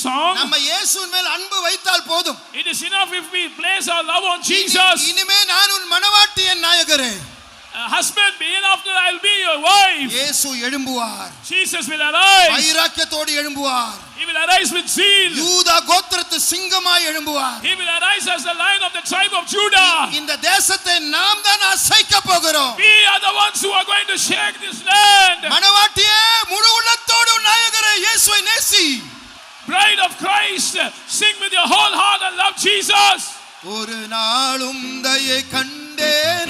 song. நம்ம இயேசுவின் மேல் அன்பு வைத்தால் போதும் It is enough if we place our love on இனி- Jesus. இனிமே நான் உன் மனவாட்டி என் நாயகரே Uh, husband, hereafter I'll be your wife. இயேசு எழும்புவார் Jesus will arise. வைராக்கியத்தோடு எழும்புவார் He will arise with zeal. யூதா கோத்திரத்து சிங்கமாய் எழும்புவார் He will arise as the lion of the tribe of Judah. இந்த தேசத்தை நாம் தான் அசைக்க போகிறோம் We are the ones who are going to shake this land. மனவாட்டியே முழு உள்ளத்தோடு உன் நாயகரே இயேசுவை நேசி Bride of Christ, sing with your whole heart and love Jesus. ஒரு நாளும் தயை கண்டேன் ஐயா நாளினிலே